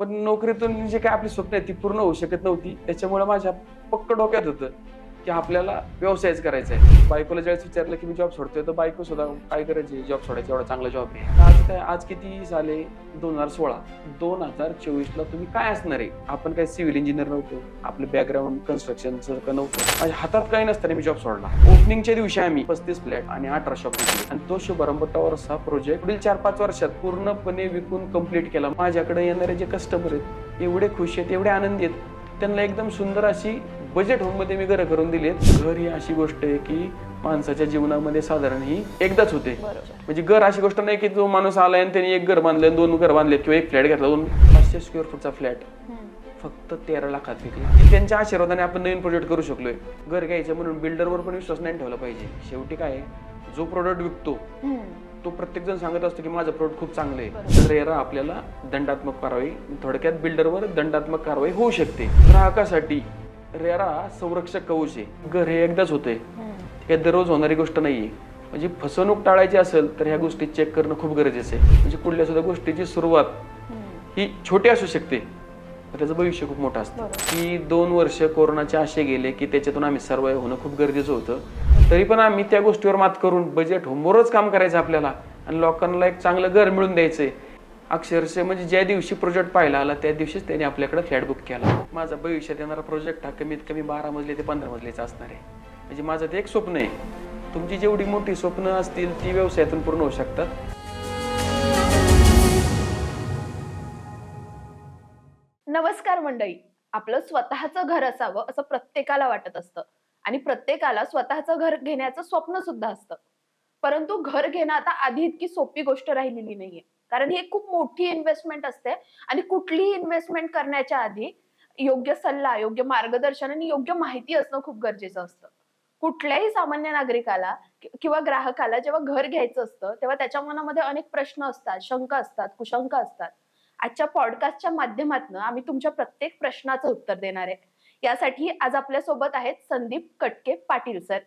पण नोकरीतून जे काय आपली स्वप्न आहेत ती पूर्ण होऊ शकत नव्हती. त्याच्यामुळे माझ्या पक्क डोक्यात होतं. की आपल्याला व्यवसायच करायचा आहे. बायकोला ज्यावेळेस विचारलं की मी जॉब सोडतोय तर बायको सुद्धा काय करायची? जॉब सोडायची एवढा चांगला जॉब आहे. आज काय आज किती झाले? दोन हजार सोळा. दोन हजार चोवीसला तुम्ही काय असणार आहे? आपण काय सिव्हिल इंजिनियर नव्हतो. आपलं बॅकग्राऊंड कन्स्ट्रक्शनचं का नव्हतं? माझ्या हातात काही नसताना मी जॉब सोडला. ओपनिंगच्या दिवशी आम्ही पस्तीस फ्लॅट आणि अठरा शॉप आणि तो शुभारंभावर असा प्रोजेक्ट पुढील चार पाच वर्षात पूर्णपणे विकून कंप्लीट केला. माझ्याकडे येणारे जे कस्टमर आहेत एवढे खुश आहेत एवढे आनंदी आहेत. त्यांना एकदम सुंदर अशी बजेट होममध्ये मी घरं करून दिलेत घर ही अशी गोष्ट आहे की माणसाच्या जीवनामध्ये साधारण ही एकदाच होते. म्हणजे घर अशी गोष्ट नाही की तो माणूस आलाय आणि त्यांनी एक घर बांधलं दोन घर बांधलेत किंवा एक फ्लॅट घेतला दोन. पाचशे स्क्वेअर फूटचा फ्लॅट फक्त तेरा लाखात विकला. त्यांच्या आशीर्वादाने आपण नवीन प्रोजेक्ट करू शकलोय. घर घ्यायचं म्हणून बिल्डरवर पण विश्वास नाही ठेवला पाहिजे. शेवटी काय जो प्रोडक्ट विकतो तो प्रत्येक जण सांगत असतो की माझं प्रोडक्ट खूप चांगलं आहे. तर रेरा आपल्याला दंडात्मक कारवाई. थोडक्यात बिल्डरवर दंडात्मक कारवाई होऊ शकते. ग्राहकासाठी रेरा संरक्षक कवच आहे घर हे एकदाच होते हे दररोज होणारी गोष्ट नाहीये. म्हणजे फसवणूक टाळायची असेल तर ह्या गोष्टी चेक करणं खूप गरजेचं आहे. म्हणजे कुठल्या सुद्धा गोष्टीची सुरुवात ही छोटी असू शकते. त्याचं भविष्य खूप मोठं असतं. की दोन वर्ष कोरोनाचे असे गेले की त्याच्यातून आम्ही सर्वाईव्ह होणं खूप गरजेचं होतं. तरी पण आम्ही त्या गोष्टीवर मात करून बजेट होमवरच काम करायचं आपल्याला. आणि लोकांना एक चांगलं घर मिळून द्यायचंय. अक्षरशः म्हणजे ज्या दिवशी प्रोजेक्ट पाहिला आला त्या दिवशीच त्यांनी आपल्याकडे फ्लॅट बुक केला. माझा भविष्यात येणारा प्रोजेक्ट हा कमीत कमी बारा मजले ते पंधरा मजलेचा असणार आहे. म्हणजे माझं ते एक स्वप्न आहे. तुमची जेवढी मोठी स्वप्न असतील ती व्यवसायातून पूर्ण होऊ शकतात. नमस्कार मंडळी. आपलं स्वतःचं घर असावं असं प्रत्येकाला वाटत असतं. आणि प्रत्येकाला स्वतःचं घर घेण्याचं स्वप्न सुद्धा असतं. परंतु घर घेणं आता आधी इतकी सोपी गोष्ट राहिलेली नाहीये. कारण ही खूप मोठी इन्व्हेस्टमेंट असते. आणि कुठलीही इन्व्हेस्टमेंट करण्याच्या आधी योग्य सल्ला योग्य मार्गदर्शन आणि योग्य माहिती असणं खूप गरजेचं असतं. कुठल्याही सामान्य नागरिकाला किंवा ग्राहकाला जेव्हा घर घ्यायचं असतं तेव्हा त्याच्या मनामध्ये अनेक प्रश्न असतात शंका असतात कुशंका असतात. आजच्या पॉडकास्टच्या माध्यमातून आम्ही तुमच्या प्रत्येक प्रश्नाचं उत्तर देणार आहे. यासाठी आज आपल्यासोबत आहेत संदीप कटके पाटील सर.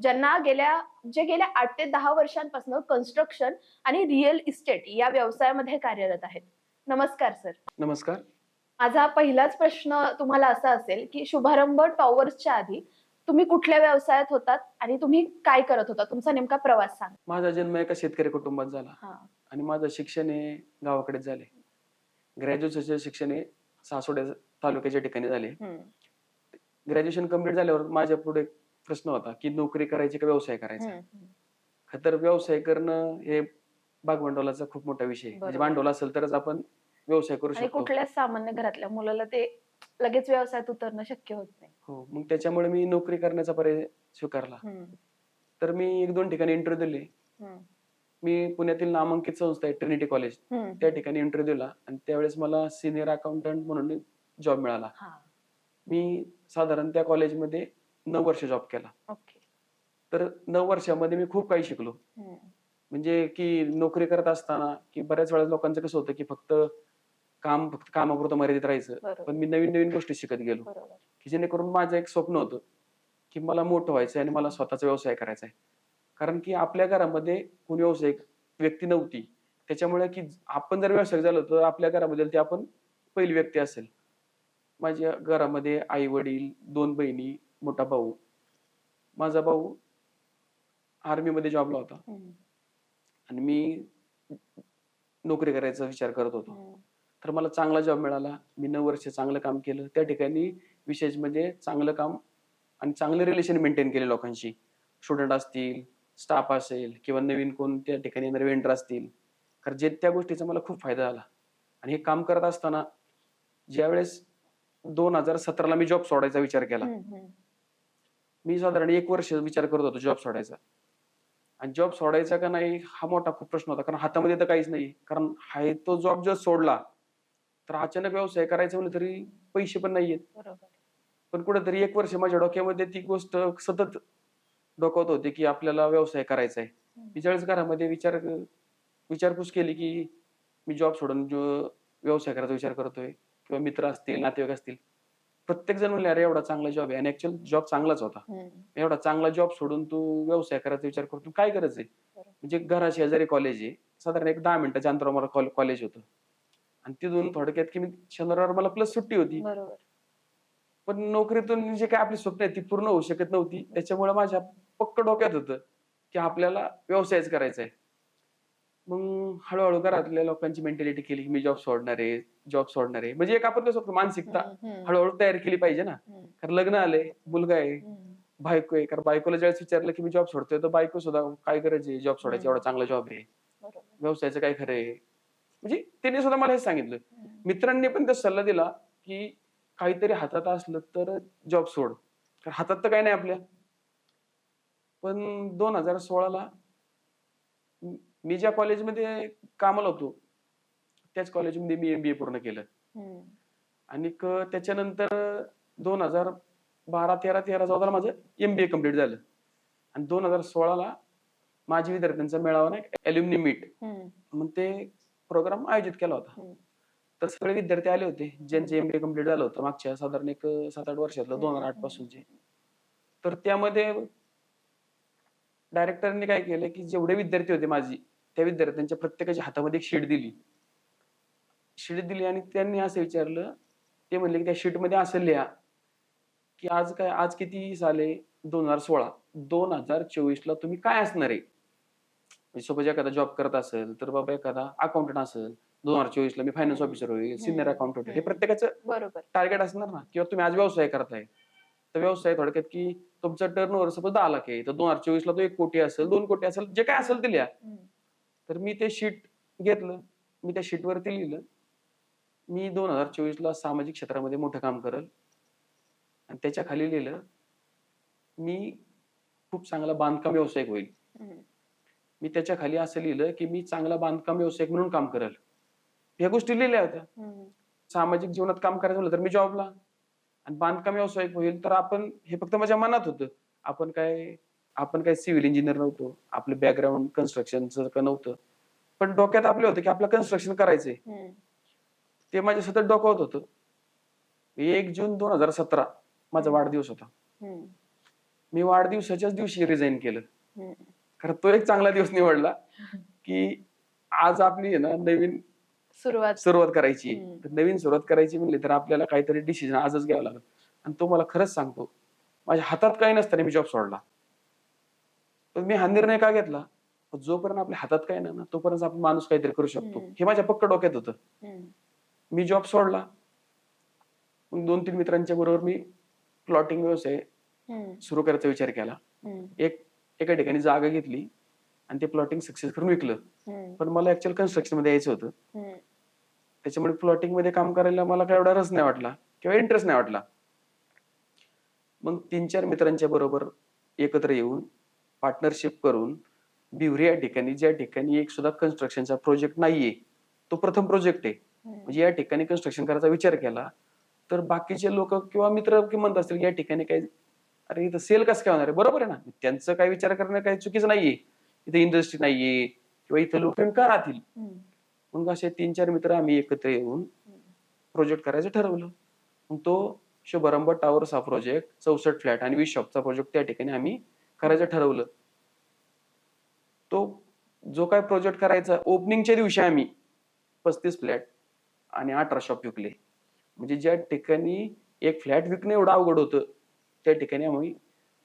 ज्यांना गेल्या जे गेल्या आठ ते दहा वर्षांपासून कन्स्ट्रक्शन आणि रिअल इस्टेट या व्यवसायामध्ये कार्यरत आहेत. नमस्कार सर नमस्कार. माझा पहिलाच प्रश्न तुम्हाला असा असेल की शुभारंभ टॉवर्सच्या आधी तुम्ही कुठल्या व्यवसायात होतात आणि तुम्ही काय करत होता? तुमचा नेमका प्रवास सांग. माझा जन्म एका शेतकरी कुटुंबात झाला. आणि माझं शिक्षण हे गावाकडेच झाले. ग्रॅज्युएशनचे शिक्षण हे सासवड्या तालुक्याच्या ठिकाणी झाले. ग्रॅज्युएशन कंप्लीट झाल्यावर माझ्या पुढे प्रश्न होता की नोकरी करायची का व्यवसाय करायचा हम्म. तर व्यवसाय करणं हे भागभांडवलाचा खूप मोठा विषय आहे. म्हणजे बरोबर. भांडवल असेल तरच आपण व्यवसाय करू आणि शकतो कुठल्याच सामान्य घरातल्या मुलाला ते लगेच व्यवसायात उतरणं शक्य होत नाही हो मग त्याच्यामुळे मी नोकरी करण्याचा पर्याय स्वीकारला हम्म. तर मी एक दोन ठिकाणी इंटरव्ह्यू दिले हम्म. मी पुण्यातील नामांकित संस्था आहे ट्रिनिटी कॉलेज हम्म. त्या ठिकाणी इंटरव्ह्यू दिला आणि त्यावेळेस मला सिनियर अकाउंटंट म्हणून जॉब मिळाला हा मी साधारण त्या कॉलेजमध्ये नऊ वर्ष जॉब केला. ओके तर नऊ वर्षामध्ये मी खूप काही शिकलो. म्हणजे की नोकरी करत असताना की बऱ्याच वेळा लोकांचं कसं होतं की फक्त काम फक्त कामापुरतं मर्यादित राहायचं. पण मी नवीन नवीन गोष्टी शिकत गेलो. की जेणेकरून माझं एक स्वप्न होतं की मला मोठं व्हायचं आणि मला स्वतःचा व्यवसाय करायचा आहे कारण की आपल्या घरामध्ये कोणी व्यावसायिक व्यक्ती नव्हती. त्याच्यामुळे की आपण जर व्यावसायिक झालो तर आपल्या घरामध्ये ती आपण पहिली व्यक्ती असेल. माझ्या घरामध्ये आई वडील दोन बहिणी मोठा भाऊ. माझा भाऊ आर्मीमध्ये जॉबला होता. आणि मी नोकरी करायचा विचार करत होतो. तर मला चांगला जॉब मिळाला. मी नऊ वर्ष चांगलं काम केलं. त्या ठिकाणी विशेष म्हणजे चांगलं काम आणि चांगले रिलेशन मेंटेन केले लोकांशी. स्टुडंट असतील स्टाफ असेल किंवा नवीन कोण त्या ठिकाणी येणारे वेंडर असतील. कारण जे त्या गोष्टीचा मला खूप फायदा झाला. आणि हे काम करत असताना ज्यावेळेस दोन हजार सतराला मी जॉब सोडायचा विचार केला. मी साधारण एक वर्ष विचार करत होतो जॉब सोडायचा. आणि जॉब सोडायचा का नाही हा मोठा खूप प्रश्न होता. कारण हातामध्ये तर काहीच नाही. कारण हाय तो जॉब जर सोडला तर अचानक व्यवसाय करायचा म्हणलं तरी पैसे पण नाहीयेत. पण कुठेतरी एक वर्ष माझ्या डोक्यामध्ये ती गोष्ट सतत डोकावत होती की आपल्याला व्यवसाय करायचा आहे. ज्यावेळेस घरामध्ये विचार विचारपूस केली की मी जॉब सोडून जो व्यवसाय करायचा विचार करतोय किंवा मित्र असतील नातेवाईक असतील प्रत्येक जण म्हणले अरे एवढा चांगला जॉब आहे. आणि ऍक्च्युअल जॉब चांगलाच होता. एवढा चांगला जॉब सोडून तू व्यवसाय करायचा विचार करतो काय गरज आहे. म्हणजे घरा शेजारी कॉलेज आहे. साधारण एक दहा मिनिटाच्या अंतरावर कॉलेज होतं. आणि तिथून थोडक्यात की मी शनिवार मला प्लस सुट्टी होती. पण नोकरीतून जे काय आपली स्वप्न आहेत ती पूर्ण होऊ शकत नव्हती. त्याच्यामुळे माझ्या पक्क डोक्यात होतं की आपल्याला व्यवसायच करायचा आहे मग हळूहळू घरातल्या लोकांची मेंटॅलिटी केली की मी जॉब सोडणार आहे जॉब सोडणार आहे. म्हणजे एक आपण कसं मानसिकता हळूहळू तयारी केली पाहिजे ना. कारण लग्न आले मुलगा आहे. बायको आहे. कारण बायकोला ज्यावेळेस विचारलं की मी जॉब सोडतोय तर बायको सुद्धा काय गरज आहे? जॉब सोडायची एवढा चांगला जॉब आहे. व्यवसायाचं काय खरं आहे? म्हणजे त्यांनी सुद्धा मला हे सांगितलं. मित्रांनी पण तो सल्ला दिला की काहीतरी हातात असलं तर जॉब सोड. कारण हातात तर काही नाही आपल्या. पण दोन हजार सोळाला मी ज्या कॉलेजमध्ये कामाला होतो त्याच कॉलेजमध्ये मी एमबीए पूर्ण केलं. आणि क- त्याच्यानंतर दोन हजार बारा तेरा तेरा चौदाला माझं एमबीए कंप्लीट झालं आणि दोन हजार सोळाला माझी विद्यार्थ्यांचा मेळावा नाही अल्युमिनी मीट. मग ते प्रोग्राम आयोजित केला होता. तर सगळे विद्यार्थी आले होते ज्यांचे एमबीए कंप्लीट झालं होतं मागच्या साधारण एक सात आठ वर्षातलं दोन हजार आठ पासूनचे तर त्यामध्ये डायरेक्टरने काय केलं की जेवढे विद्यार्थी होते माझी त्या विद्यार्थ्यांच्या प्रत्येकाच्या हातामध्ये एक शीट दिली. शीट दिली आणि त्यांनी असं विचारलं. ते म्हणले की त्या शीटमध्ये असं लिहा की आज काय आज किती साल आहे दोन हजार सोळा. दोन हजार चोवीस ला तुम्ही काय असणार आहे? म्हणजे सपोज एखादा जॉब करत असेल तर बाबा एखादा अकाउंटंट असेल दोन हजार चोवीस ला मी फायनान्स ऑफिसर होईल सिनियर अकाउंटंट हे. प्रत्येकाचं बरोबर. टार्गेट असणार ना? किंवा तुम्ही आज व्यवसाय करताय. तर व्यवसाय थोडक्यात की तुमचा टर्न ओव्हर सपोज दहा लाख आहे तर दोन हजार चोवीस ला तो एक कोटी असेल दोन कोटी असेल जे काय असेल ते लिहा. तर मी ते शीट घेतलं. मी त्या शीटवरती लिहिलं. मी दोन हजार चोवीस ला सामाजिक क्षेत्रामध्ये मोठं काम करल. आणि त्याच्याखाली लिहिलं मी खूप चांगला बांधकाम व्यावसायिक होईल. मी त्याच्याखाली असं लिहिलं की मी चांगला बांधकाम व्यावसायिक म्हणून काम करल. ह्या गोष्टी लिहिल्या होत्या. सामाजिक जीवनात काम करायचं म्हणलं तर मी जॉबला आणि बांधकाम व्यावसायिक होईल तर आपण हे फक्त माझ्या मनात होतं. आपण काय आपण काय सिव्हिल इंजिनियर नव्हतो. आपलं बॅकग्राऊंड कन्स्ट्रक्शनचं का नव्हतं. पण डोक्यात आपले होतं की आपलं कन्स्ट्रक्शन करायचंय. ते माझ्या सतत डोक्यात होतं एक जून दोन हजार सतरा माझा वाढदिवस होता. मी वाढदिवसाच्याच दिवशी रिझाईन केलं. कारण तो एक चांगला दिवस निवडला की आज आपली आहे ना नवीन सुरुवात. सुरुवात करायची. नवीन सुरुवात करायची म्हणली तर आपल्याला काहीतरी डिसिजन आजच घ्यावं लागेल. आणि तो मला खरंच सांगतो. माझ्या हातात काही नसताना मी जॉब सोडला. पण मी हा निर्णय का घेतला जोपर्यंत आपल्या हातात काही नाही ना तोपर्यंत आपण माणूस काहीतरी करू शकतो. हे माझ्या पक्क डोक्यात होतं. मी जॉब सोडला दोन तीन मित्रांच्या बरोबर मी प्लॉटिंग व्यवसाय. सुरू करायचा विचार केला. एक एका ठिकाणी जागा घेतली आणि ते प्लॉटिंग सक्सेस करून विकलं. पण मला ऍक्च्युअल कन्स्ट्रक्शनमध्ये यायचं होतं. त्याच्यामुळे प्लॉटिंगमध्ये काम करायला मला काय एवढा रस नाही वाटला किंवा इंटरेस्ट नाही वाटला मग तीन चार मित्रांच्या बरोबर एकत्र येऊन पार्टनरशिप करून बिवरी या ठिकाणी ज्या ठिकाणी एक सुद्धा कन्स्ट्रक्शनचा प्रोजेक्ट नाहीये तो प्रथम प्रोजेक्ट आहे. म्हणजे या ठिकाणी कन्स्ट्रक्शन करायचा विचार केला तर बाकीचे लोक किंवा मित्र की म्हणत असतील या ठिकाणी काय अरे इथं सेल कसं काय होणार आहे? बरोबर आहे ना. त्यांचं काय विचार करणं काही चुकीचं नाहीये. इथे इंडस्ट्री नाहीये किंवा इथं लोक का राहतील. मग असे तीन चार मित्र आम्ही एकत्र येऊन प्रोजेक्ट करायचं ठरवलं. मग तो शुभारंभ टावर्स हा प्रोजेक्ट चौसष्ट फ्लॅट आणि वीस शॉपचा प्रोजेक्ट त्या ठिकाणी आम्ही करायचं ठरवलं. तो जो काय प्रोजेक्ट करायचा ओपनिंगच्या दिवशी आम्ही पस्तीस फ्लॅट आणि अठरा शॉप विकले. म्हणजे ज्या ठिकाणी एक फ्लॅट विकणं एवढं अवघड होतं त्या ठिकाणी आम्ही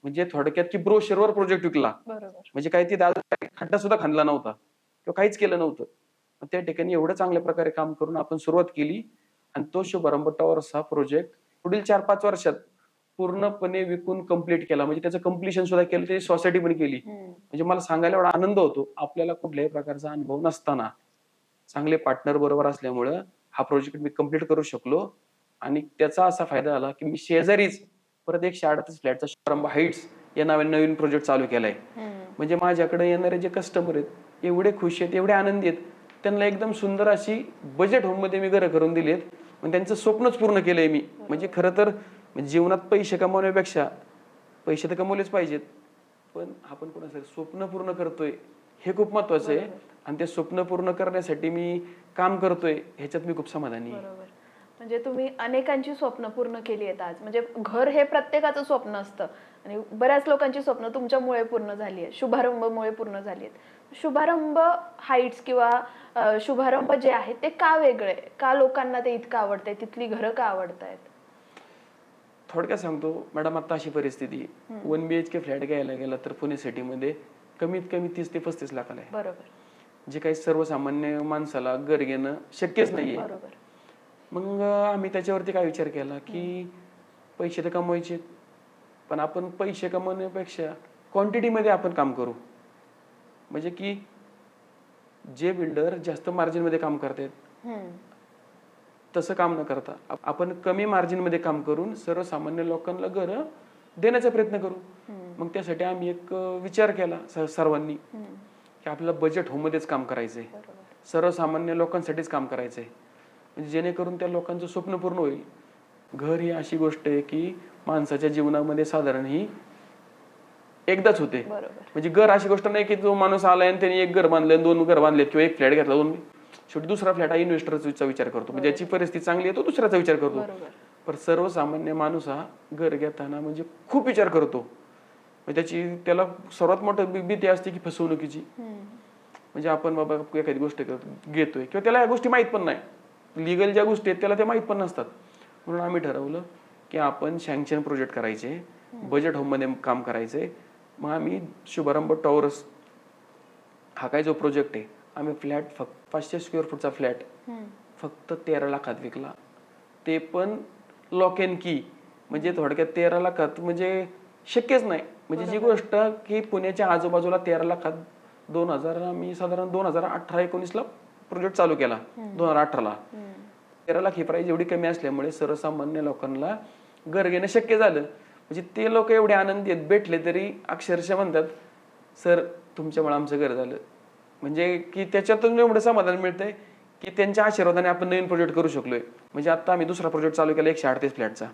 म्हणजे थोडक्यात की ब्रोशरवर प्रोजेक्ट विकला. म्हणजे काय ती दादा खड्डा सुद्धा खांदला नव्हता. किंवा काहीच केलं नव्हतं. त्या ठिकाणी एवढं चांगल्या प्रकारे काम करून आपण सुरुवात केली. आणि तो शुभारंभ टॉवर्स हा प्रोजेक्ट पुढील चार पाच वर्षात पूर्णपणे विकून कंप्लीट केला. म्हणजे त्याचं कम्प्लिशन सुद्धा केलं त्याची सोसायटी पण केली. म्हणजे मला सांगायला एवढा आनंद होतो. आपल्याला कुठल्याही प्रकारचा अनुभव नसताना. चांगले पार्टनर बरोबर असल्यामुळं हा प्रोजेक्ट मी कंप्लीट करू शकलो. आणि त्याचा असा फायदा झाला की मी शेजारीच परत एकशे अडतीस फ्लॅटचा शुभारंभ हाईट्स या नावाने नवीन प्रोजेक्ट चालू केलाय. म्हणजे माझ्याकडे येणारे जे कस्टमर आहेत एवढे खुश आहेत एवढे आनंदी आहेत. त्यांना एकदम सुंदर अशी बजेट होममध्ये मी घरं करून दिली आहेत. पण त्यांचं स्वप्नच पूर्ण केलंय मी. म्हणजे खरं तर म्हणजे जीवनात पैसे कमवण्यापेक्षा पैसे तर कमवलेच पाहिजेत. पण आपण कोणासाठी स्वप्न पूर्ण करतोय हे खूप महत्वाचं आहे. आणि ते स्वप्न पूर्ण करण्यासाठी मी काम करतोय ह्याच्यात मी खूप समाधानी आहे. बरोबर. म्हणजे तुम्ही अनेकांची स्वप्न पूर्ण केली आहेत आज. म्हणजे घर हे प्रत्येकाचं स्वप्न असतं. आणि बऱ्याच लोकांची स्वप्न तुमच्यामुळे पूर्ण झाली आहेत. शुभारंभमुळे पूर्ण झाली आहेत. शुभारंभ हाईट्स किंवा शुभारंभ जे आहे ते का वेगळे? का लोकांना ते इतकं आवडतंय? तिथली घरं का आवडतायत? थोडक्यात सांगतो मॅडम आता अशी परिस्थिती. One B H K flat घ्यायला गेला तर पुणे सिटीमध्ये कमीत कमी तीस ते पस्तीस लाखाला आहे. बरोबर. जे काही सर्वसामान्य माणसाला घर घेणं शक्यच नाहीये. बरोबर. मग आम्ही त्याच्यावरती काय विचार केला की पैसे तर कमवायचे. पण आपण पैसे कमवण्यापेक्षा क्वांटिटीमध्ये आपण काम करू. म्हणजे की जे बिल्डर जास्त मार्जिनमध्ये काम करतात. तसं काम न करता. आप- आपण कमी मार्जिनमध्ये काम करून सर्वसामान्य लोकांना घरं देण्याचा प्रयत्न करू. मग त्यासाठी आम्ही एक विचार केला सर्वांनी. की आपल्याला बजेट होममध्येच काम करायचंय. सर्वसामान्य लोकांसाठीच काम करायचंय. म्हणजे जेणेकरून त्या लोकांचं स्वप्न पूर्ण होईल. घर ही अशी गोष्ट आहे की माणसाच्या जीवनामध्ये साधारण ही एकदाच होते. म्हणजे घर अशी गोष्ट नाही की जो माणूस आलाय आणि त्यांनी एक घर बांधलं दोन घर बांधलेत किंवा एक फ्लॅट घेतला दोन शेवटी दुसरा फ्लॅट हा इन्व्हेस्टरचा विचार करतो. म्हणजे ज्याची परिस्थिती चांगली आहे तो दुसऱ्याचा विचार करतो. पण सर्वसामान्य माणूस हा घर घेताना म्हणजे खूप विचार करतो. म्हणजे त्याची त्याला सर्वात मोठं भीती असते की फसवणुकीची. म्हणजे आपण बाबा एखादी गोष्ट घेतोय किंवा त्याला या गोष्टी माहीत पण नाही. लिगल ज्या गोष्टी आहेत त्याला त्या माहीत पण नसतात. म्हणून आम्ही ठरवलं की आपण सँक्शन प्रोजेक्ट करायचे बजेट होममध्ये काम करायचे. मग आम्ही शुभारंभ टॉवर्स हा काय जो प्रोजेक्ट आहे आम्ही फ्लॅट फक्त पाचशे स्क्वेअर फूटचा फ्लॅट. फक्त तेरा लाखात विकला. ते पण लॉक अँड की म्हणजे थोडक्यात तेरा लाखात म्हणजे शक्यच नाही. म्हणजे जी गोष्ट की पुण्याच्या आजूबाजूला तेरा लाखात दोन हजार आम्ही साधारण दोन हजार अठरा एकोणीसला प्रोजेक्ट चालू केला. दोन हजार अठराला. तेरा लाख ही प्राईस एवढी कमी असल्यामुळे सर्वसामान्य लोकांना घर घेणं शक्य झालं. म्हणजे ते लोक एवढे आनंदी आहेत भेटले तरी अक्षरशः म्हणतात सर तुमच्यामुळे आमचं घर झालं. म्हणजे की त्याच्यातून एवढं समाधान मिळतंय की त्यांच्या आशीर्वादाने आपण नवीन प्रोजेक्ट करू शकलोय. म्हणजे आता आम्ही दुसरा प्रोजेक्ट चालू केला एकशे अडतीस फ्लॅटचा.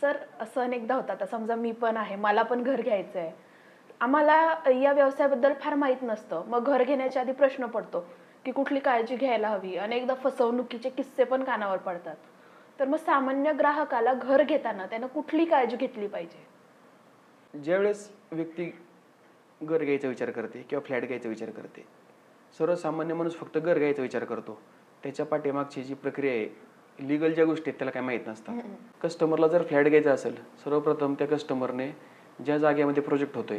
सर असं अनेकदा होतं. आता समजा मी पण आहे मला पण घर घ्यायचं आहे आम्हाला या व्यवसायाबद्दल फार माहीत नसतं. मग घर घेण्याच्या आधी प्रश्न पडतो की कुठली काळजी घ्यायला हवी? अनेकदा फसवणुकीचे किस्से पण कानावर पडतात. तर मग सामान्य ग्राहकाला घर घेताना त्यानं कुठली काळजी घेतली पाहिजे? ज्यावेळेस व्यक्ती घर घ्यायचा विचार करते किंवा फ्लॅट घ्यायचा विचार करते. सर्वसामान्य माणूस फक्त घर घ्यायचा विचार करतो. त्याच्या पाठीमागची जी प्रक्रिया आहे लिगल ज्या गोष्टी आहेत त्याला काय माहीत नसतात कस्टमरला जर फ्लॅट घ्यायचा असेल सर्वप्रथम त्या कस्टमरने ज्या जागेमध्ये प्रोजेक्ट होतोय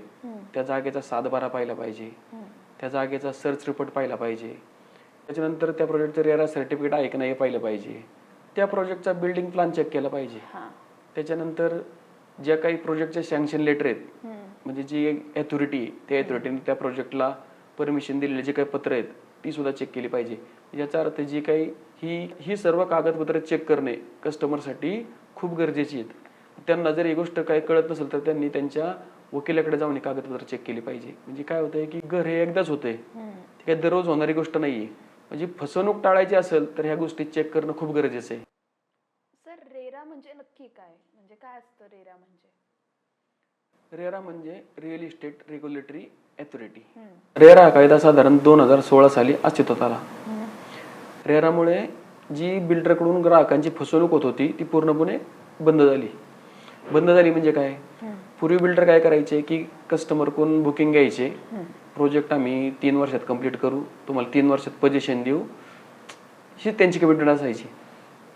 त्या जागेचा सातबारा पाहिला पाहिजे. त्या जागेचा सर्च रिपोर्ट पाहिला पाहिजे. त्याच्यानंतर त्या प्रोजेक्टचं रेरा सर्टिफिकेट आहे की नाही पाहिलं पाहिजे. त्या प्रोजेक्टचा बिल्डिंग प्लॅन चेक केला पाहिजे. त्याच्यानंतर ज्या काही प्रोजेक्टचे सँक्शन लेटर आहेत म्हणजे जी अथॉरिटी आहे त्या अथॉरिटीने त्या प्रोजेक्टला परमिशन दिलेली जे काही पत्र आहेत ती सुद्धा चेक केली पाहिजे. याचा अर्थ जी काही ही ही सर्व कागदपत्र चेक करणे कस्टमरसाठी खूप गरजेची आहेत. त्यांना जर ही गोष्ट काही कळत नसेल तर त्यांनी त्यांच्या वकिलाकडे जाऊन ही कागदपत्र चेक केली पाहिजे. म्हणजे काय होतंय की घर हे एकदाच होतंय. ती काही दररोज होणारी गोष्ट नाहीये. म्हणजे फसवणूक टाळायची असेल तर ह्या गोष्टी चेक करणं खूप गरजेचं आहे. सर रेरा म्हणजे नक्की काय? म्हणजे काय असतं रेरा म्हणजे? रेरा म्हणजे real estate regulatory authority RERA हा कायदा साधारण दोन हजार सोळा साली अस्तित्वात आला. रेरामुळे जी बिल्डरकडून ग्राहकांची फसवणूक होत होती ती पूर्णपणे बंद झाली. बंद झाली म्हणजे काय? पूर्वी बिल्डर काय करायचे की कस्टमर कोण बुकिंग घ्यायचे? प्रोजेक्ट आम्ही तीन वर्षात कंप्लीट करू तुम्हाला तीन वर्षात पोझिशन देऊ. ही त्यांची कमिटमेंट असायची.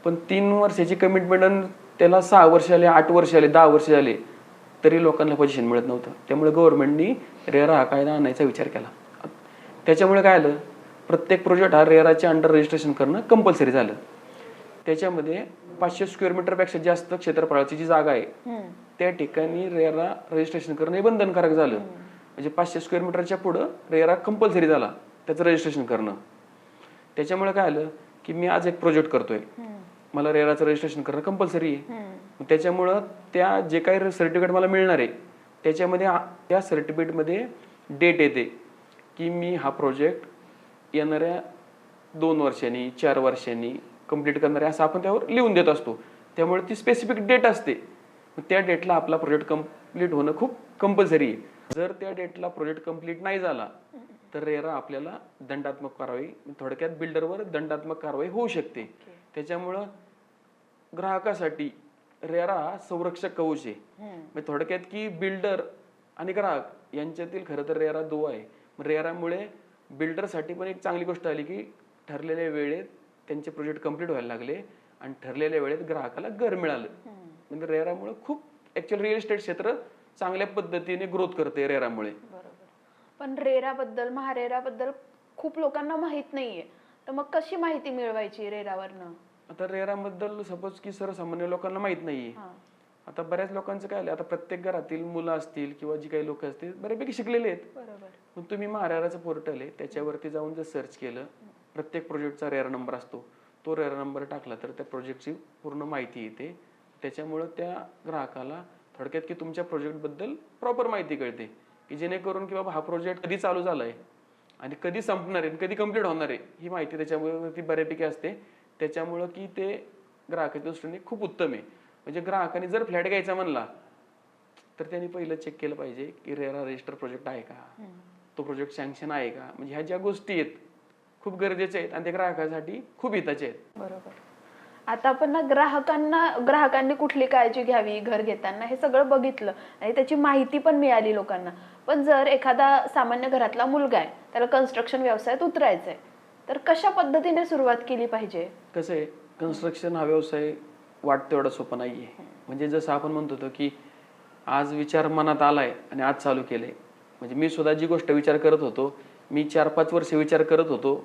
पण तीन वर्षाची कमिटमेंट त्याला सहा वर्ष आले आठ वर्ष आले दहा वर्ष झाले तरी लोकांना पोझिशन मिळत नव्हतं. त्यामुळे गव्हर्नमेंटनी रेरा हा कायदा आणायचा विचार केला. त्याच्यामुळे काय आलं? प्रत्येक प्रोजेक्ट हा रेराच्या अंडर रजिस्ट्रेशन करणं कंपल्सरी झालं. त्याच्यामध्ये पाचशे स्क्वेअर मीटरपेक्षा जास्त क्षेत्रफळाची जी जागा आहे त्या ठिकाणी रेरा रजिस्ट्रेशन करणं हे बंधनकारक झालं. म्हणजे पाचशे स्क्वेअर मीटरच्या पुढं रेरा कंपल्सरी झाला त्याचं रजिस्ट्रेशन करणं. त्याच्यामुळे काय आलं? की मी आज एक प्रोजेक्ट करतोय. मला रेराचं रजिस्ट्रेशन करणं कंपल्सरी आहे. त्याच्यामुळं त्या जे काही सर्टिफिकेट मला मिळणार आहे त्याच्यामध्ये आ- त्या सर्टिफिकेटमध्ये डेट येते की मी हा प्रोजेक्ट येणाऱ्या दोन वर्षांनी चार वर्षांनी कंप्लीट करणार आहे असं आपण त्यावर लिहून देत असतो. त्यामुळे ती स्पेसिफिक डेट असते. त्या डेटला आपला प्रोजेक्ट कंप्लीट होणं खूप कंपल्सरी आहे. जर त्या डेटला प्रोजेक्ट कंप्लीट नाही झाला तर रेरा आपल्याला दंडात्मक कारवाई थोडक्यात बिल्डरवर दंडात्मक कारवाई होऊ शकते. त्याच्यामुळं ग्राहकासाठी रेरा संरक्षक कवच आहे. म्हणजे थोडक्यात की बिल्डर आणि ग्राहक यांच्यातील खरं तर रेरा दुवा आहे. रेरामुळे बिल्डरसाठी पण एक चांगली गोष्ट आली की ठरलेल्या वेळेत त्यांचे प्रोजेक्ट कंप्लीट व्हायला लागले आणि ठरलेल्या वेळेत ग्राहकाला घर मिळालं. म्हणजे रेरामुळे खूप ऍक्च्युअली रिअल इस्टेट क्षेत्र चांगल्या पद्धतीने ग्रोथ करते रेरामुळे. बरोबर. पण रेराबद्दल महारेराबद्दल खूप लोकांना माहीत नाहीये. तर मग कशी माहिती मिळवायची रेरावरनं? आता रेराबद्दल सपोज की सर्वसामान्य लोकांना माहीत नाहीये. हा. आता बऱ्याच लोकांचं काय आलं आता प्रत्येक घरातील मुलं असतील किंवा जी काही लोक असतील बऱ्यापैकी शिकलेले आहेत. मग तुम्ही महाराराचं पोर्टल आहे त्याच्यावरती जाऊन जर सर्च केलं प्रत्येक प्रोजेक्टचा रेअर नंबर असतो. तो रेअर नंबर टाकला तर त्या प्रोजेक्टची पूर्ण माहिती येते. त्याच्यामुळं त्या ग्राहकाला थोडक्यात की तुमच्या प्रोजेक्टबद्दल प्रॉपर माहिती कळते. की जेणेकरून की बाबा हा प्रोजेक्ट कधी चालू झाला आहे आणि कधी संपणार आहे आणि कधी कंप्लीट होणार आहे ही माहिती त्याच्यावरती बऱ्यापैकी असते. त्याच्यामुळं की ते ग्राहकाच्या दृष्टीने खूप उत्तम आहे. म्हणजे ग्राहकाने जर फ्लॅट घ्यायचा म्हणला तर त्यांनी पहिलं चेक केलं पाहिजे की रेरा रजिस्टर प्रोजेक्ट आहे का? तो प्रोजेक्ट सँक्शन आहे का? म्हणजे ह्या ज्या गोष्टी आहेत खूप गरजेच्या आहेत आणि ते ग्राहकासाठी खूप हिताचे आहेत. बरोबर. आता आपण ना ग्राहकांना ग्राहकांनी कुठली काळजी घ्यावी घर घेताना? हे सगळं बघितलं आणि त्याची माहिती पण मिळाली लोकांना. पण जर एखादा सामान्य घरातला मुलगा आहे त्याला कन्स्ट्रक्शन व्यवसायात उतरायचंय तर कशा पद्धतीने सुरुवात केली पाहिजे? कसं आहे कन्स्ट्रक्शन हा व्यवसाय वाटतो एवढा सोपा नाही आहे म्हणजे जसं आपण म्हणत होतो की आज विचार मनात आलाय आणि आज चालू केलंय. म्हणजे मी सुद्धा जी गोष्ट विचार करत होतो मी चार पाच वर्ष विचार करत होतो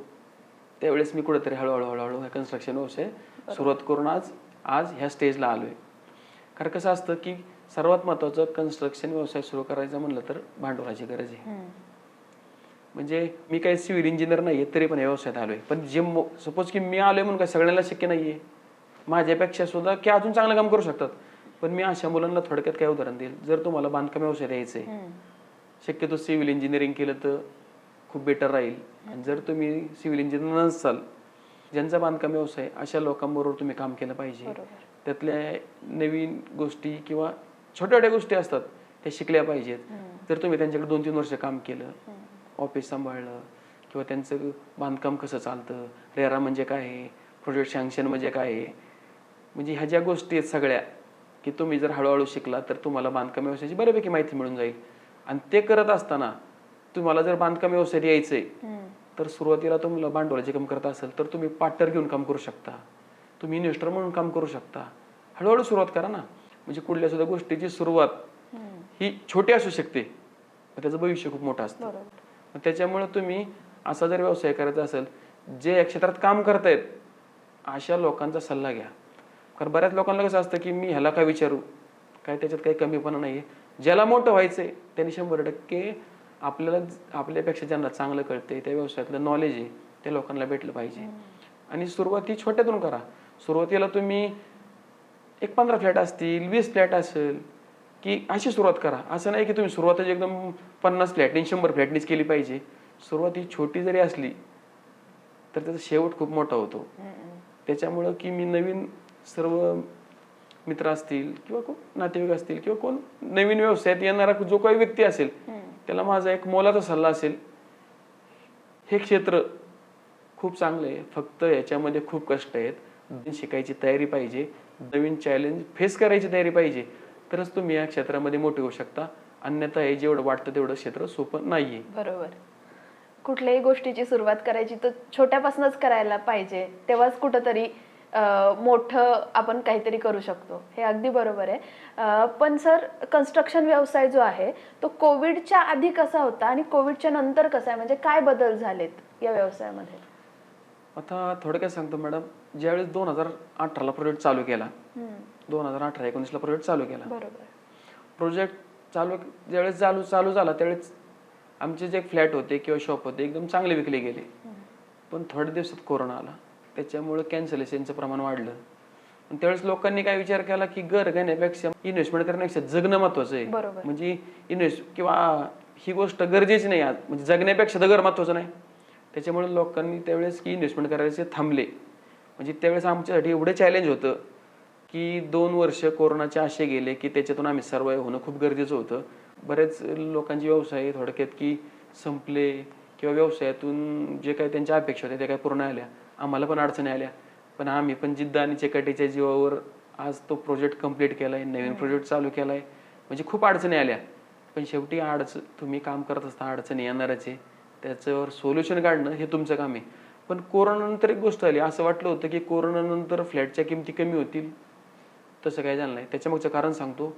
त्यावेळेस मी कुठेतरी हळूहळू हळूहळू हा कन्स्ट्रक्शन व्यवसाय सुरुवात करून आज आज ह्या स्टेजला आलोय. कारण कसं असतं की सर्वात महत्त्वाचं कन्स्ट्रक्शन व्यवसाय सुरू करायचा म्हणलं तर भांडवलाची गरज आहे. म्हणजे मी काही सिव्हिल इंजिनियर नाहीये तरी पण या व्यवसायात आलोय. पण जे सपोज की मी आलोय म्हणून काय सगळ्यांना शक्य नाहीये? माझ्यापेक्षा सुद्धा की अजून चांगलं काम करू शकतात. पण मी अशा मुलांना थोडक्यात काय उदाहरण देईल? जर तुम्हाला बांधकाम व्यवसाय द्यायचा आहे शक्यतो सिव्हिल इंजिनिअरिंग केलं तर खूप बेटर राहील. आणि जर तुम्ही सिव्हिल इंजिनियर नसाल ज्यांचा बांधकाम व्यवसाय अशा लोकांबरोबर तुम्ही काम केलं पाहिजे. त्यातल्या नवीन गोष्टी किंवा छोट्या छोट्या गोष्टी असतात त्या शिकल्या पाहिजेत. जर तुम्ही त्यांच्याकडे दोन तीन वर्ष काम केलं ऑफिस सांभाळलं किंवा त्यांचं बांधकाम कसं चालतं रेरा म्हणजे काय आहे प्रोजेक्ट सँक्शन म्हणजे काय आहे? म्हणजे ह्या ज्या गोष्टी आहेत सगळ्या की तुम्ही जर हळूहळू शिकला तर तुम्हाला बांधकाम व्यवसायाची बऱ्यापैकी माहिती मिळून जाईल. आणि ते करत असताना तुम्हाला जर बांधकाम व्यवसायात यायचंय तर सुरुवातीला तुम्हाला भांडवलाची काम करत असेल तर तुम्ही पार्टनर घेऊन काम करू शकता. तुम्ही इन्व्हेस्टर म्हणून काम करू शकता. हळूहळू सुरुवात करा ना. म्हणजे कुठल्या सुद्धा गोष्टीची सुरुवात ही छोटी असू शकते त्याचं भविष्य खूप मोठं असतं. मग त्याच्यामुळे तुम्ही असा जर व्यवसाय करायचा असेल जे या क्षेत्रात काम करतायत अशा लोकांचा सल्ला घ्या. कारण बऱ्याच लोकांना कसं असतं की मी ह्याला काय विचारू? काय त्याच्यात काही कमीपणा नाहीये. ज्याला मोठं व्हायचंय त्यांनी शंभर टक्के आपल्याला आपल्यापेक्षा ज्यांना चांगलं कळतंय त्या व्यवसायातलं नॉलेज आहे त्या लोकांना भेटलं पाहिजे. आणि सुरुवात ही छोट्यातून करा. सुरुवातीला तुम्ही एक पंधरा फ्लॅट असतील वीस फ्लॅट असेल की अशी सुरुवात करा. असं नाही की तुम्ही सुरुवातच एकदम पन्नास फ्लॅटनी शंभर फ्लॅटनीच केली पाहिजे. सुरुवात ही छोटी जरी असली तर त्याचा शेवट खूप मोठा होतो. त्याच्यामुळं की मी नवीन सर्व मित्र असतील किंवा कोण नातेवाईक असतील किंवा कोण नवीन व्यवसायात येणारा जो काही व्यक्ती असेल त्याला माझा एक मोलाचा सल्ला असेल. हे क्षेत्र खूप चांगलं आहे. फक्त याच्यामध्ये खूप कष्ट आहेत. शिकायची तयारी पाहिजे. नवीन चॅलेंज फेस करायची तयारी पाहिजे. तरच तुम्ही या क्षेत्रामध्ये मोठे होऊ शकता. अन्यथा हे जेवढं वाटतं तेवढं क्षेत्र सोपं नाहीये. बरोबर. कुठल्याही गोष्टीची सुरुवात करायची तर छोट्यापासूनच करायला पाहिजे. तेव्हाच कुठंतरी मोठं आपण काहीतरी करू शकतो. हे अगदी बरोबर आहे. पण सर कन्स्ट्रक्शन व्यवसाय जो आहे तो कोविडच्या आधी कसा होता आणि कोविडच्या नंतर कसा आहे? म्हणजे काय बदल झालेत या व्यवसायामध्ये? आता थोडक्यात सांगतो मॅडम. ज्यावेळेस दोन हजार अठराला प्रोजेक्ट चालू केला दोन हजार अठरा एकोणीसला प्रोजेक्ट चालू केला. बरोबर. प्रोजेक्ट चालू ज्यावेळेस चालू चालू झाला त्यावेळेस आमचे जे फ्लॅट होते किंवा शॉप होते एकदम चांगले विकले गेले. पण थोड्या दिवसात कोरोना आला. त्याच्यामुळे कॅन्सलेशनचं प्रमाण वाढलं. आणि त्यावेळेस लोकांनी काय विचार केला की घर घेण्यापेक्षा इन्व्हेस्टमेंट करण्यापेक्षा जगणं महत्वाचं आहे. म्हणजे इन्व्हेस्ट किंवा ही गोष्ट गरजेची नाही आज. म्हणजे जगण्यापेक्षा तर घर महत्वाचं नाही. त्याच्यामुळे लोकांनी त्यावेळेस की इन्व्हेस्टमेंट करायचे थांबले. म्हणजे त्यावेळेस आमच्यासाठी एवढं चॅलेंज होतं. की दोन वर्ष कोरोनाचे असे गेले की त्याच्यातून आम्ही सर्वाईव्ह होणं खूप गरजेचं होतं. बरेच लोकांचे व्यवसाय थोडक्यात की संपले किंवा व्यवसायातून जे काही त्यांच्या अपेक्षा होत्या त्या काही पूर्ण आल्या. आम्हाला पण अडचणी आल्या. पण आम्ही पण जिद्द आणि चेकाटीच्या जीवावर आज तो प्रोजेक्ट कंप्लीट केलाय नवीन प्रोजेक्ट चालू केलाय. म्हणजे खूप अडचणी आल्या. पण शेवटी अडचण तुम्ही काम करत असता अडचणी येणारच आहे. त्याच्यावर सोल्युशन काढणं हे तुमचं काम आहे. पण कोरोनानंतर एक गोष्ट आली. असं वाटलं होतं की कोरोनानंतर फ्लॅटच्या किमती कमी होतील. तसं काही झालं नाही. त्याच्यामागचं कारण सांगतो.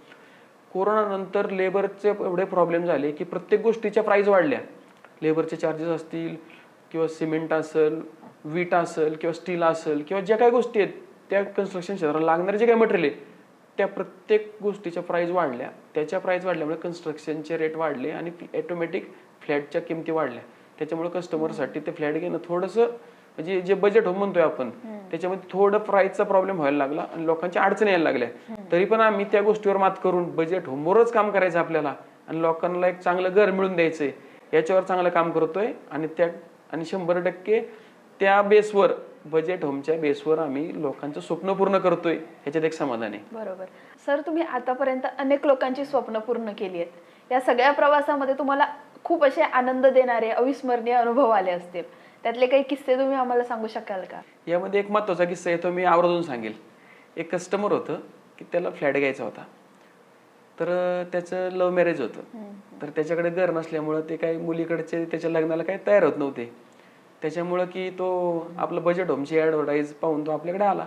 कोरोनानंतर लेबरचे एवढे प्रॉब्लेम झाले की प्रत्येक गोष्टीच्या प्राईज वाढल्या. लेबरचे चार्जेस असतील किंवा सिमेंट असेल वीट असेल किंवा स्टील असेल किंवा ज्या काही गोष्टी आहेत त्या कन्स्ट्रक्शन क्षेत्राला लागणारे जे काही मटेरियल आहे त्या प्रत्येक गोष्टीच्या प्राईज वाढल्या. त्याच्या प्राईज वाढल्यामुळे कन्स्ट्रक्शनचे रेट वाढले आणि ऑटोमॅटिक फ्लॅटच्या किमती वाढल्या. त्याच्यामुळे कस्टमरसाठी ते फ्लॅट घेणं थोडंसं म्हणजे जे बजेट होम म्हणतोय आपण त्याच्यामध्ये थोडं प्राईसचा प्रॉब्लेम व्हायला लागला आणि लोकांच्या अडचणी यायला लागल्या. तरी पण आम्ही त्या गोष्टीवर मात करून बजेट होमवरच काम करायचं आपल्याला आणि लोकांना एक चांगलं घर मिळून द्यायचंय याच्यावर चांगलं काम करतोय आणि त्या आणि शंभर टक्के त्या बेसवर बजेट होमच्या बेसवर आम्ही लोकांचं स्वप्न पूर्ण करतोय. ह्याच्यात एक समाधान आहे. बरोबर. सर तुम्ही आतापर्यंत अनेक लोकांची स्वप्न पूर्ण केली आहेत. या सगळ्या प्रवासामध्ये तुम्हाला खूप असे आनंद देणारे अविस्मरणीय अनुभव आले असतील. त्यातले काही किस्से तुम्ही आम्हाला सांगू शकाल का? यामध्ये एक महत्त्वाचा किस्सा आहे तो मी आवर्जून सांगेल. एक कस्टमर होतं की त्याला फ्लॅट घ्यायचा होता. तर त्याचं लव्ह मॅरेज होतं. तर त्याच्याकडे घर नसल्यामुळं ते काही मुलीकडचे त्याच्या लग्नाला काही तयार होत नव्हते. त्याच्यामुळं की तो आपलं बजेट होमची ॲडव्हर्टाईज पाहून तो आपल्याकडे आला.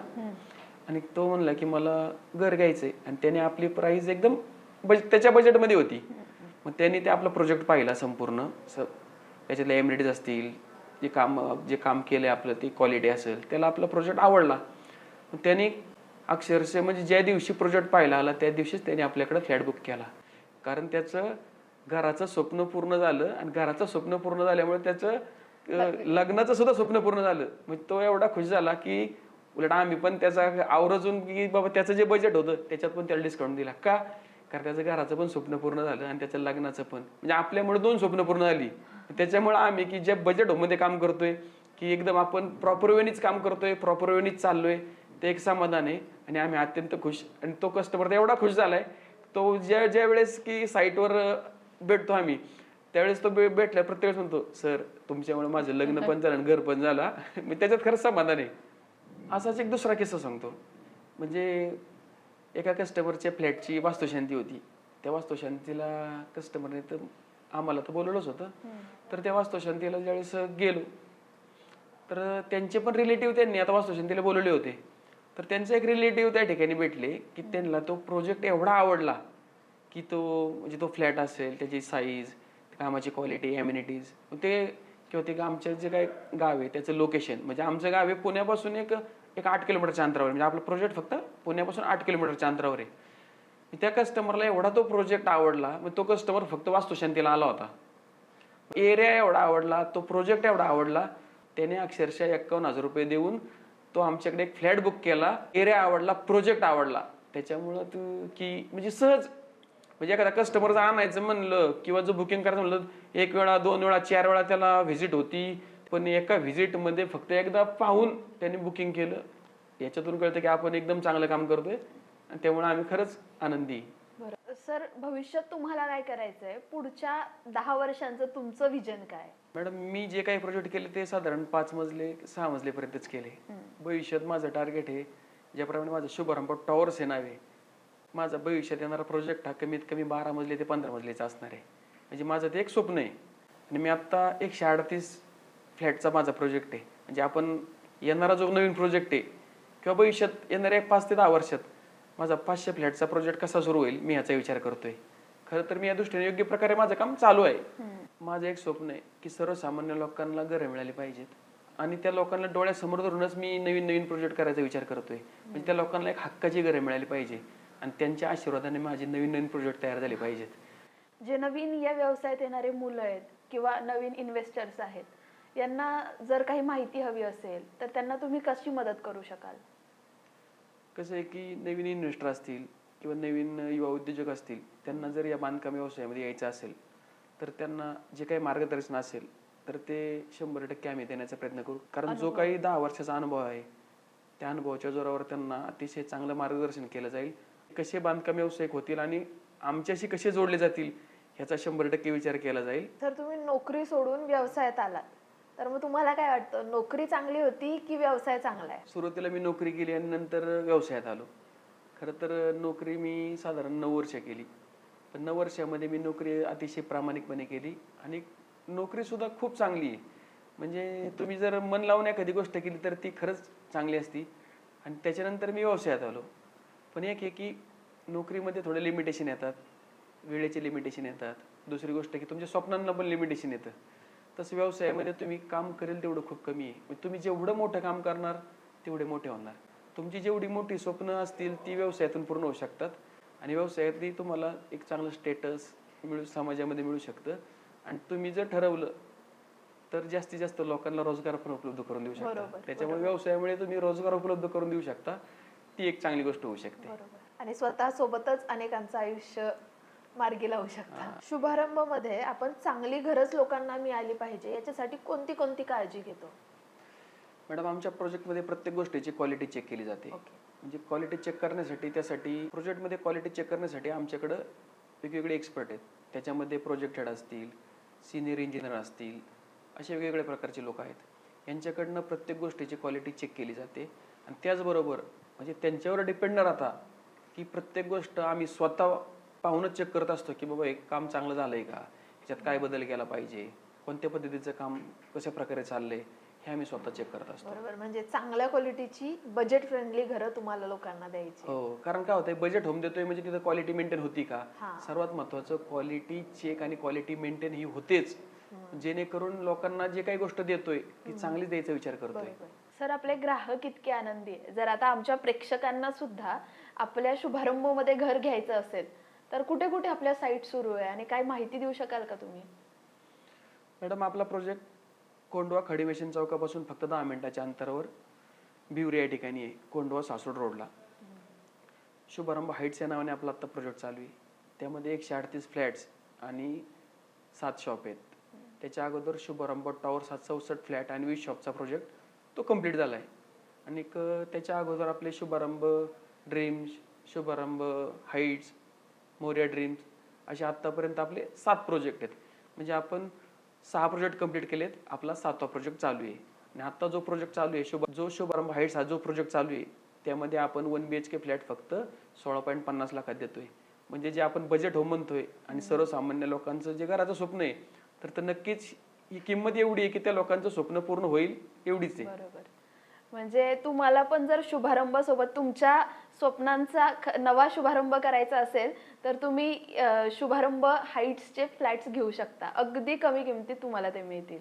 आणि तो म्हणला की मला घर घ्यायचंय. आणि त्याने आपली प्राइस एकदम बज त्याच्या बजेटमध्ये होती. मग त्यांनी ते आपला प्रोजेक्ट पाहिला संपूर्ण. स त्याच्यातले एमिनिटीज असतील जे काम जे काम केलं आपलं ती क्वालिटी असेल त्याला आपला प्रोजेक्ट आवडला. त्याने अक्षरशः म्हणजे ज्या दिवशी प्रोजेक्ट पाहिला आला त्या दिवशीच त्याने आपल्याकडे फ्लॅट बुक केला. कारण त्याचं घराचं स्वप्न पूर्ण झालं आणि घराचं स्वप्न पूर्ण झाल्यामुळे त्याचं लग्नाचं सुद्धा स्वप्न पूर्ण झालं. म्हणजे तो एवढा खुश झाला की उलट आम्ही पण त्याचा आवरजून की बाबा त्याचं जे बजेट होतं त्याच्यात पण त्याला डिस्काउंट दिला. का? कारण त्याचं घराचं पण स्वप्न पूर्ण झालं आणि त्याचं लग्नाचं पण. म्हणजे आपल्यामुळे दोन स्वप्न पूर्ण झाली. त्याच्यामुळे आम्ही की ज्या बजेटमध्ये काम करतोय की एकदम आपण प्रॉपर वेनीच काम करतोय प्रॉपर वेनीच चाललोय ते एक समाधान आहे. आणि आम्ही अत्यंत खुश. आणि तो कस्टमर एवढा खुश झालाय तो ज्या ज्या वेळेस की साईटवर भेटतो आम्ही त्यावेळेस तो भे- प्रत्येक वेळेस म्हणतो सर तुमच्यामुळे माझं लग्न पण झालं आणि घर पण झाला. मी त्याच्यात खरंच समाधान आहे. असाच एक दुसरा किस्सा सांगतो. म्हणजे एका कस्टमरच्या फ्लॅटची वास्तुशांती होती. त्या वास्तुशांतीला कस्टमरने तर आम्हाला तर बोलवलंच होतं. तर त्या वास्तुशांतीला ज्यावेळेस गेलो तर त्यांचे पण रिलेटिव्ह त्यांनी आता वास्तुशांतीला बोलवले होते. तर त्यांचे एक रिलेटिव्ह त्या ठिकाणी भेटले की त्यांना तो प्रोजेक्ट एवढा आवडला की तो म्हणजे तो फ्लॅट असेल त्याची साईज कामाची क्वालिटी एम्युनिटीज ते किंवा ते आमचं जे काय गाव आहे त्याचं लोकेशन म्हणजे आमचं गाव आहे पुण्यापासून एक एक आठ किलोमीटरच्या अंतरावर आहे. म्हणजे आपलं प्रोजेक्ट फक्त पुण्यापासून आठ किलोमीटरच्या अंतरावर आहे. त्या कस्टमरला एवढा तो प्रोजेक्ट आवडला मग तो कस्टमर फक्त वास्तुशांतीला आला होता. एरिया एवढा आवडला तो प्रोजेक्ट एवढा आवडला त्याने अक्षरशः एक्कावन्न हजार रुपये देऊन तो आमच्याकडे एक फ्लॅट बुक केला. एरिया आवडला प्रोजेक्ट आवडला. त्याच्यामुळं तू की म्हणजे सहज म्हणजे एखादा कस्टमर आणायचं म्हणलं किंवा जो बुकिंग करायचं म्हणलं एक वेळा दोन वेळा चार वेळा त्याला व्हिजिट होती पण एका व्हिजिटमध्ये फक्त एकदा पाहून त्यांनी बुकिंग केलं. याच्यातून कळतं की आपण एकदम चांगलं काम करतोय आणि त्यामुळे आम्ही खरंच आनंदी. आहे. सर भविष्यात तुम्हाला काय करायचंय? पुढच्या दहा वर्षांचं तुमचं विजन काय? मॅडम मी जे काही प्रोजेक्ट केले ते साधारण पाच मजले सहा मजलेपर्यंतच केले. भविष्यात माझं टार्गेट आहे ज्याप्रमाणे माझं शुभारंभ टॉवर्स हे नाव आहे माझा भविष्यात येणारा प्रोजेक्ट हा कमीत कमी बारा मजले ते पंधरा मजलेचा असणार आहे. म्हणजे माझं ते एक स्वप्न आहे. आणि मी आत्ता एकशे अडतीस फ्लॅटचा माझा प्रोजेक्ट आहे. म्हणजे आपण येणारा जो नवीन प्रोजेक्ट आहे किंवा भविष्यात येणाऱ्या एक पाच ते दहा वर्षात माझा पाचशे फ्लॅटचा प्रोजेक्ट कसा सुरू होईल मी ह्याचा विचार करतोय. खरं तर मी या दृष्टीने योग्य प्रकारे माझं काम चालू आहे. माझं एक स्वप्न आहे की सर्वसामान्य लोकांना घरं मिळाली पाहिजेत. आणि त्या लोकांना डोळ्यासमोर धरूनच मी नवीन नवीन प्रोजेक्ट करायचा विचार करतोय. म्हणजे त्या लोकांना एक हक्काची घरं मिळाली पाहिजे. आणि त्यांच्या आशीर्वादाने माझे नवीन नवीन प्रोजेक्ट तयार झाले पाहिजेत. जे नवीन या व्यवसायात येणारे मुलं आहेत किंवा नवीन इन्व्हेस्टर्स आहेत यांना जर काही माहिती हवी असेल तर त्यांना तुम्ही कशी मदत करू शकाल? कसं आहे की नवीन इन्व्हेस्टर असतील किंवा नवीन युवा उद्योजक असतील त्यांना जर या बांधकाम व्यवसायामध्ये यायचं असेल तर त्यांना जे काही मार्गदर्शन असेल तर ते शंभर टक्के आम्ही देण्याचा प्रयत्न करू. कारण जो काही दहा वर्षाचा अनुभव आहे त्या अनुभवाच्या जोरावर त्यांना अतिशय चांगलं मार्गदर्शन केलं जाईल. कसे बांधकाम व्यावसायिक होतील आणि आमच्याशी कसे जोडले जातील ह्याचा शंभर टक्के विचार केला जाईल. तर तुम्ही नोकरी सोडून व्यवसायात आलात. तर मग तुम्हाला काय वाटतं? नोकरी चांगली होती की व्यवसाय चांगला आहे? सुरुवातीला मी नोकरी केली आणि नंतर व्यवसायात आलो. खरं तर नोकरी मी साधारण नऊ वर्ष केली. पण नऊ वर्षामध्ये मी नोकरी अतिशय प्रामाणिकपणे केली आणि नोकरीसुद्धा खूप चांगली आहे. म्हणजे तुम्ही जर मन लावून एखादी गोष्ट केली तर ती खरंच चांगली असती. आणि त्याच्यानंतर मी व्यवसायात आलो. पण एक आहे की नोकरीमध्ये थोडे लिमिटेशन येतात. वेळेचे लिमिटेशन येतात. दुसरी गोष्ट की तुमच्या स्वप्नांना पण लिमिटेशन येतं. तसं व्यवसायामध्ये तुम्ही काम करेल तेवढं खूप कमी आहे. म्हणजे तुम्ही जेवढं मोठं काम करणार तेवढे मोठे होणार. तुमची जेवढी मोठी स्वप्न असतील ती व्यवसायातून पूर्ण होऊ शकतात. आणि व्यवसायातही तुम्हाला एक चांगलं स्टेटस मिळू समाजामध्ये मिळू शकतं. आणि तुम्ही जर ठरवलं तर जास्तीत जास्त लोकांना रोजगार पण उपलब्ध करून देऊ शकता. त्याच्यामुळे व्यवसायामुळे तुम्ही रोजगार उपलब्ध करून देऊ शकता. ती एक चांगली गोष्ट होऊ शकते. आणि स्वतः सोबतच अनेकांचं आयुष्य मार्गी लावू शकता. शुभारंभमध्ये आपण चांगली घरच लोकांना मिळाली पाहिजे याच्यासाठी कोणती कोणती काळजी घेतो? मॅडम आमच्या प्रोजेक्टमध्ये प्रत्येक गोष्टीची क्वालिटी चेक केली जाते. म्हणजे क्वालिटी चेक करण्यासाठी त्यासाठी प्रोजेक्टमध्ये क्वालिटी चेक करण्यासाठी आमच्याकडं वेगवेगळे एक्सपर्ट आहेत. त्याच्यामध्ये प्रोजेक्ट हेड असतील सिनियर इंजिनियर असतील असे वेगवेगळ्या प्रकारचे लोक आहेत. यांच्याकडनं प्रत्येक गोष्टीची क्वालिटी चेक केली जाते. आणि त्याचबरोबर म्हणजे त्यांच्यावर डिपेंड न राहता की प्रत्येक गोष्ट आम्ही स्वतः पाहूनच चेक करत असतो की बाबा हे काम चांगलं झालंय का? ह्याच्यात काय बदल केला पाहिजे? कोणत्या पद्धतीचं काम कशा प्रकारे चाललंय? हे आम्ही स्वतः चेक करत असतो. बरोबर. म्हणजे चांगल्या क्वालिटीची बजेट फ्रेंडली घरं तुम्हाला लोकांना द्यायची. हो. कारण काय होतंय बजेट होम देतोय म्हणजे तिथं क्वालिटी मेंटेन होती का? हा. सर्वात महत्वाचं क्वालिटी चेक आणि क्वालिटी मेंटेन ही होतेच. जेणेकरून लोकांना जे काही गोष्ट देतोय ती चांगली द्यायचा विचार करतोय. बरोबर. सर आपले ग्राहक इतके आनंदी आहे जर आता आमच्या प्रेक्षकांना सुद्धा आपल्या शुभारंभमध्ये घर घ्यायचं असेल तर कुठे कुठे आपल्या साईट सुरू आहे आणि काय माहिती देऊ शकाल का तुम्ही? मॅडम आपला प्रोजेक्ट कोंडवा खडीमेशन चौकापासून फक्त दहा मिनिटाच्या अंतरावर भिवरी या ठिकाणी आहे कोंडवा सासूड रोडला. शुभारंभ हाईट्स या नावाने आपला आत्ता प्रोजेक्ट चालू आहे. त्यामध्ये एकशे अडतीस फ्लॅट्स आणि सात शॉप आहेत. त्याच्या अगोदर शुभारंभ टॉवर सात चौसष्ट फ्लॅट आणि वीस शॉपचा प्रोजेक्ट तो कंप्लीट झाला आहे. आणि एक, त्याच्या अगोदर आपले शुभारंभ ड्रीम्स शुभारंभ हाईट्स मोर्या ड्रीम्स असे आत्तापर्यंत आपले सात प्रोजेक्ट आहेत. म्हणजे आपण सहा प्रोजेक्ट कंप्लीट केलेत आपला सातवा प्रोजेक्ट चालू आहे. आणि आता जो प्रोजेक्ट चालू आहे शुभ जो शुभारंभ हाईट्स हा जो प्रोजेक्ट चालू आहे त्यामध्ये आपण one B H K flat फक्त सोळा पॉईंट पन्नास लाखात देतोय. म्हणजे जे आपण बजेट हो म्हणतोय आणि सर्वसामान्य लोकांचं जे घराचं स्वप्न आहे तर नक्कीच ही किंमत एवढी आहे की त्या लोकांचं स्वप्न पूर्ण होईल एवढीच आहे. म्हणजे तुम्हाला पण जर शुभारंभ सोबत तुमच्या स्वप्नांचा ख- नवा शुभारंभ करायचा असेल तर तुम्ही शुभारंभ हाईट्सचे फ्लॅट्स घेऊ शकता. अगदी कमी किमतीत तुम्हाला ते मिळतील.